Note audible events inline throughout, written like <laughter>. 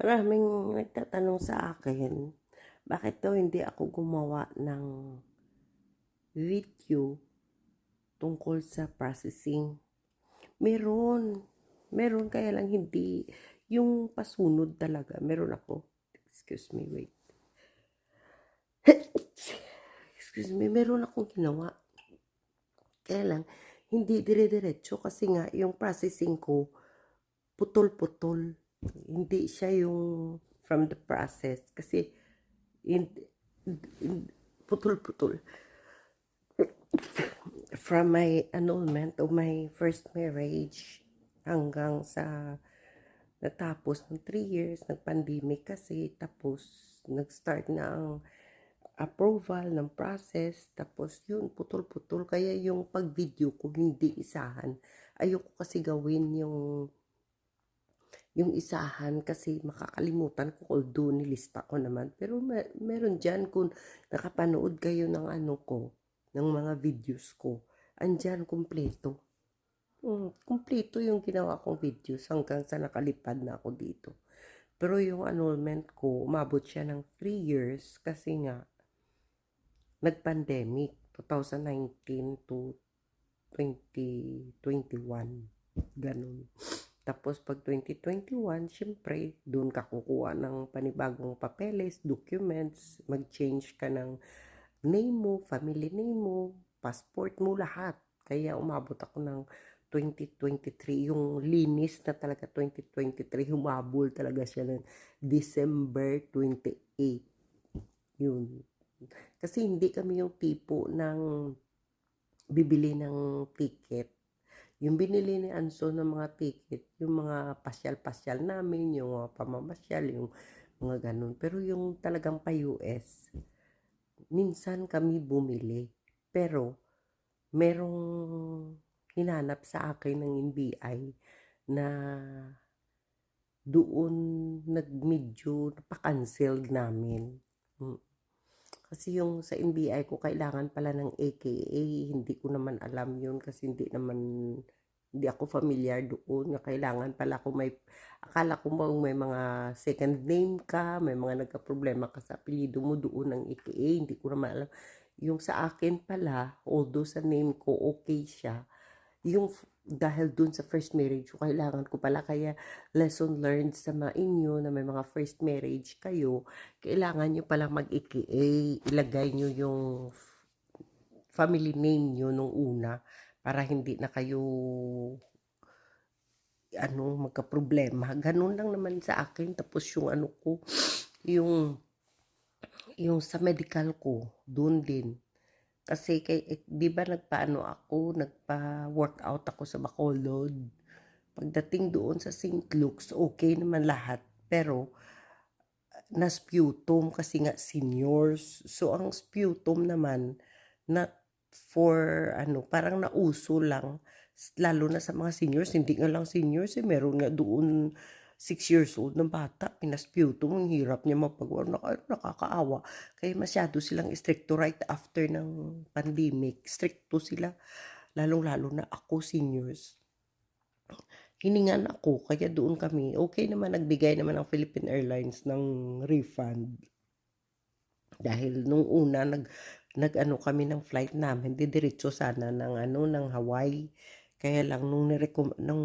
Maraming nagtatanong sa akin, bakit daw hindi ako gumawa ng video tungkol sa processing. Meron. Meron kaya lang hindi yung pasunod talaga. Meron ako. Excuse me, wait. <coughs> Excuse me, meron akong ginawa. Kaya lang, hindi dire-diretso kasi nga yung processing ko putol-putol. Hindi siya yung from the process kasi in, in- putol-putol. From my annulment of my first marriage hanggang sa natapos ng 3 years, nag-pandemic kasi, tapos nag-start na ang approval ng process, tapos yun, putol-putol. Kaya yung pag-video ko, hindi isahan. Ayoko kasi gawin yung yung isahan kasi makakalimutan ko although nilista ko naman. Pero mer- meron dyan kung nakapanood kayo ng ano ko, ng mga videos ko, andyan kumpleto. Hmm, kumpleto yung ginawa kong videos hanggang sa nakalipad na ako dito. Pero yung annulment ko, umabot siya ng 3 years kasi nga, nag-pandemic, 2019 to 2021. Ganun. Tapos pag 2021, syempre, doon ka kukuha ng panibagong papeles, documents, mag-change ka ng name mo, family name mo, passport mo, lahat. Kaya umabot ako ng 2023, yung linis na talaga 2023, humabol talaga siya ng December 28. Yun. Kasi hindi kami yung tipo ng bibili ng ticket. Yung binili ni Anso ng mga ticket, yung mga pasyal-pasyal namin, yung mga pamamasyal, yung mga ganun. Pero yung talagang pa-US, minsan kami bumili. Pero, merong hinanap sa akin ng NBI na doon nag-medyo napaka-cancelled namin. Mm. Kasi yung sa NBI ko, kailangan pala ng AKA. Hindi ko naman alam yun kasi hindi naman, hindi ako familiar doon. Na kailangan pala ko may, akala ko mo may mga second name ka, may mga nagka-problema ka sa apelido mo doon ng AKA. Hindi ko naman alam. Yung sa akin pala, although sa name ko okay siya, yung dahil dun sa first marriage ko, kailangan ko pala kaya lesson learned sa mga inyo na may mga first marriage kayo, kailangan nyo pala mag-IKA, ilagay nyo yung family name nyo nung una para hindi na kayo ano, magka-problema. Ganun lang naman sa akin. Tapos yung ano ko, yung yung sa medical ko, doon din. Kasi kay, eh, di ba nagpaano ako, nagpa-workout ako sa Bacolod. Pagdating doon sa St. Luke's, okay naman lahat. Pero, na sputum kasi nga seniors. So, ang sputum naman, not for, ano, parang nauso lang. Lalo na sa mga seniors, hindi nga lang seniors, eh, meron nga doon 6 years old ng bata, pinasputum, ang hirap niya mapagawa, Naka, nakakaawa. Kaya masyado silang stricto right after ng pandemic. Stricto sila, lalong-lalo na ako seniors hiningan ako, kaya doon kami. Okay naman, nagbigay naman ang Philippine Airlines ng refund. Dahil nung una, nag, nag-ano kami ng flight namin, didiretso sana ng ano, ng Hawaii. Kaya lang, nung, nung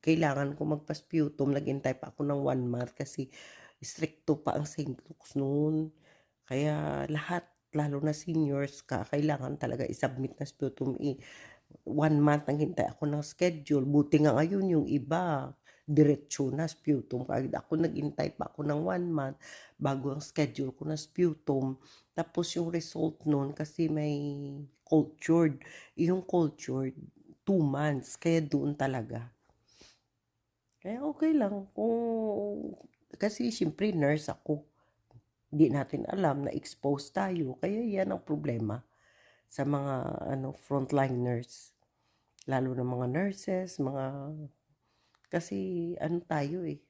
kailangan ko magpa-sputum, naghintay pa ako ng one month kasi stricto pa ang St. Luke's noon. Kaya lahat, lalo na seniors, ka, kailangan talaga isubmit na sputum. I, one month ang hintay ako ng schedule. Buti nga ngayon yung iba, diretsyo na sputum. Kaya ako naghintay pa ako ng one month bago ang schedule ko na sputum. Tapos yung result nun, kasi may cultured. Yung cultured, two months. Kaya doon talaga. Kaya okay lang. Kung, kasi siyempre nurse ako. Hindi natin alam na expose tayo. Kaya yan ang problema sa mga ano frontliners lalo na mga nurses mga kasi ano tayo eh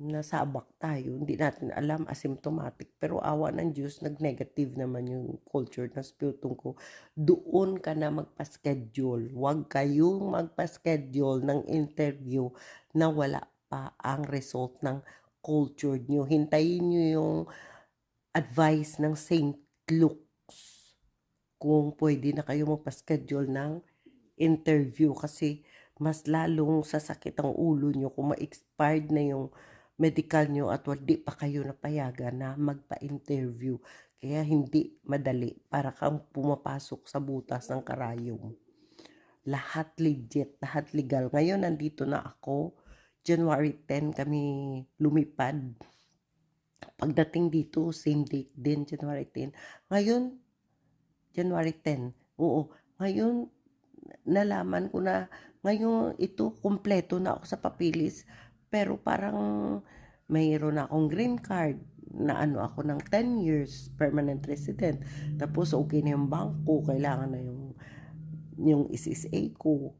nasabak tayo hindi natin alam asymptomatic pero awa ng Diyos nag-negative naman yung culture na sputum ko doon ka na magpa-schedule huwag kayong magpa-schedule ng interview na wala pa ang result ng culture nyo. Hintayin nyo yung advice ng St. Luke's kung pwede na kayo magpa-schedule ng interview kasi mas lalong sasakit ang ulo nyo kung ma-expired na yung medical nyo at hindi pa kayo napayagan na magpa-interview. Kaya hindi madali para kang pumapasok sa butas ng karayom. Lahat legit, lahat legal. Ngayon nandito na ako. January 10 kami lumipad. Pagdating dito, same date din, January 10. Ngayon, January 10. Oo, ngayon, nalaman ko na, ngayon ito, kompleto na ako sa papilis. Pero parang mayroon akong green card na ano ako ng 10 years permanent resident. Tapos okay na yung bangko, kailangan na yung yung SSA ko.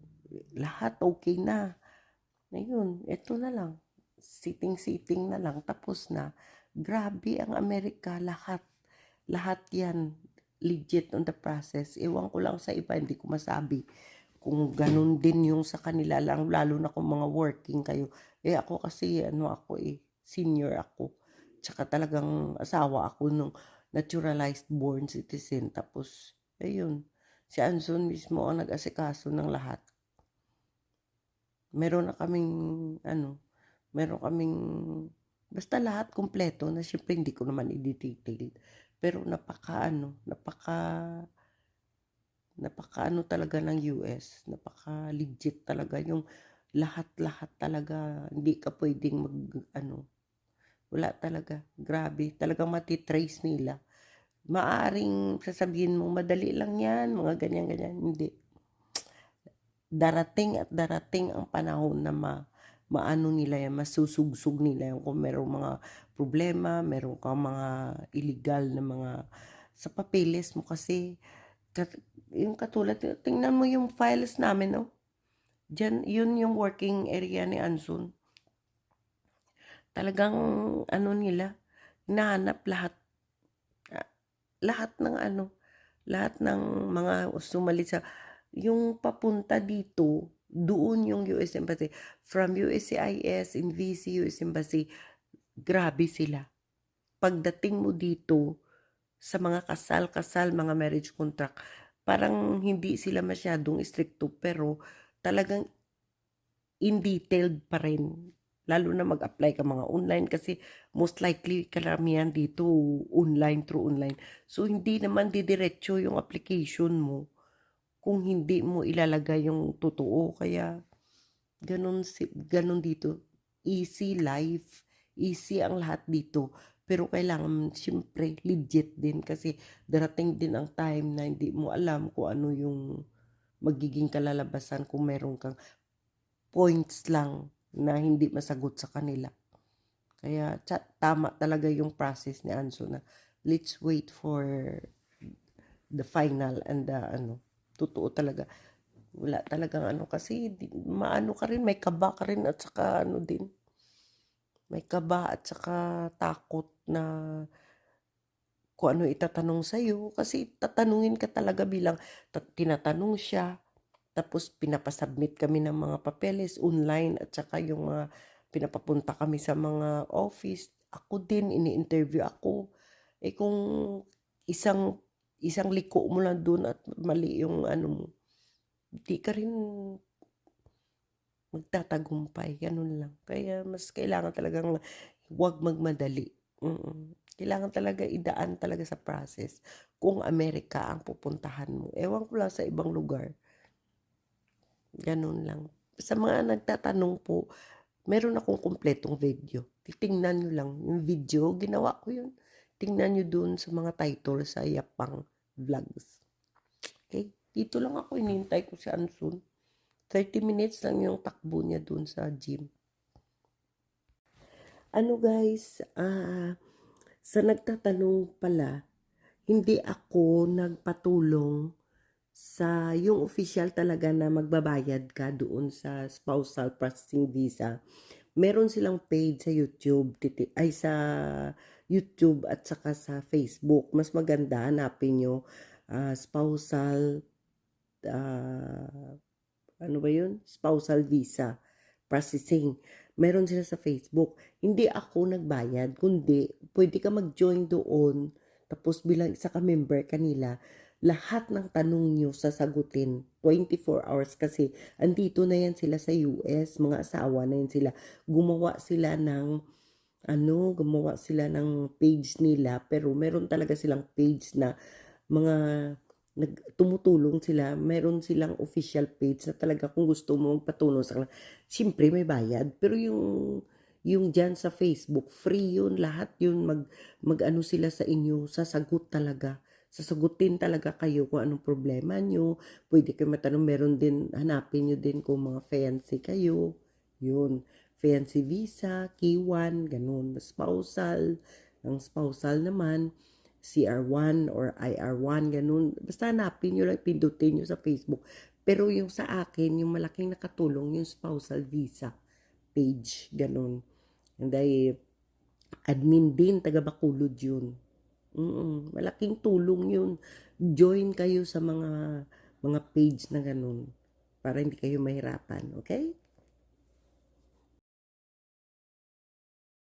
Lahat okay na. Ngayon, ito na lang. Sitting-sitting na lang. Tapos na. Grabe ang Amerika. Lahat. Lahat yan. Legit on the process. Ewan ko lang sa iba. Hindi ko masabi. Kung ganun din yung sa kanila lang. Lalo na kung mga working kayo. Eh ako kasi ano ako eh. Senior ako. Tsaka talagang asawa ako nung naturalized born citizen. Tapos, ayun. Si Anson mismo ang nag-asikaso ng lahat. Meron na kaming, ano, meron kaming, basta lahat kompleto na syempre hindi ko naman i-detail. Pero napaka, ano, napaka, napaka, ano talaga ng US. Napaka legit talaga yung lahat-lahat talaga. Hindi ka pwedeng mag, ano, wala talaga. Grabe. Talagang matitrace nila maaring sasabihin mo, madali lang yan, mga ganyan-ganyan. Hindi. Darating at darating ang panahon na ma, maano nila yan, masusugsug nila yan kung merong mga problema, meron kang mga illegal na mga sa papeles mo kasi yung katulad, tingnan mo yung files namin, no? Diyan, yun yung working area ni Anson. Talagang ano nila, hinahanap lahat lahat ng ano, lahat ng mga sumali sa, yung papunta dito, doon yung US Embassy. From USCIS, NVC, US Embassy, grabe sila. Pagdating mo dito, sa mga kasal-kasal, mga marriage contract, parang hindi sila masyadong stricto, pero talagang in detailed pa rin lalo na mag-apply ka mga online kasi most likely karamihan dito online through online. So hindi naman didiretso yung application mo kung hindi mo ilalagay yung totoo. Kaya ganun, ganun dito. Easy life. Easy ang lahat dito. Pero kailangan siyempre legit din kasi darating din ang time na hindi mo alam kung ano yung magiging kalalabasan kung meron kang points lang na hindi masagot sa kanila. Kaya tama talaga yung process ni Anso na let's wait for the final and the ano, totoo talaga. Wala talagang ano kasi di, maano ka rin, may kaba ka rin at saka ano din. May kaba at saka takot na kung ano itatanong sa'yo. Kasi tatanungin ka talaga bilang tinatanong siya, tapos pinapasubmit kami ng mga papeles online at saka yung mga pinapapunta kami sa mga office. Ako din, ini-interview ako. Eh kung isang isang liko mo lang doon at mali yung ano mo, di ka rin magtatagumpay. Ganun lang. Kaya mas kailangan talagang huwag magmadali. Mm-mm. Kailangan talaga idaan talaga sa process kung Amerika ang pupuntahan mo. Ewan ko lang sa ibang lugar. Ganun lang. Sa mga nagtatanong po, meron akong kumpletong video. Titingnan nyo lang yung video. Ginawa ko yun. Tingnan nyo dun sa mga title sa Yapang Vlogs. Okay? Dito lang ako. Inintay ko si Ansun. 30 minutes lang yung takbo niya dun sa gym. Ano guys, uh, sa nagtatanong pala, hindi ako nagpatulong sa yung official talaga na magbabayad ka doon sa spousal processing visa, meron silang page sa YouTube, titi, ay sa YouTube at saka sa Facebook. Mas maganda, hanapin nyo, uh, spousal, uh, ano ba yun? Spousal visa processing. Meron sila sa Facebook. Hindi ako nagbayad, kundi pwede ka mag-join doon. Tapos bilang isa ka member kanila, lahat ng tanong nyo sasagutin 24 hours kasi andito na yan sila sa US, mga asawa na yan sila. Gumawa sila ng ano, gumawa sila ng page nila pero meron talaga silang page na mga nag tumutulong sila, meron silang official page na talaga kung gusto mo magpatulong sa kanila. Siyempre may bayad, pero yung yung diyan sa Facebook, free yun, lahat yun mag mag-ano sila sa inyo, sasagot talaga. Sasagutin talaga kayo kung anong problema nyo. Pwede kayo matanong, meron din, hanapin nyo din kung mga fiancé kayo. Yun. Fiancé visa, K1, ganun. Spousal, ang spousal naman, CR1 or IR1, ganun. Basta hanapin nyo lang, pindutin nyo sa Facebook. Pero yung sa akin, yung malaking nakatulong, yung spousal visa page, ganun. And I, admin din, taga Bacolod yun. Mm, malaking tulong yun. Join kayo sa mga mga page na ganun para hindi kayo mahirapan, okay?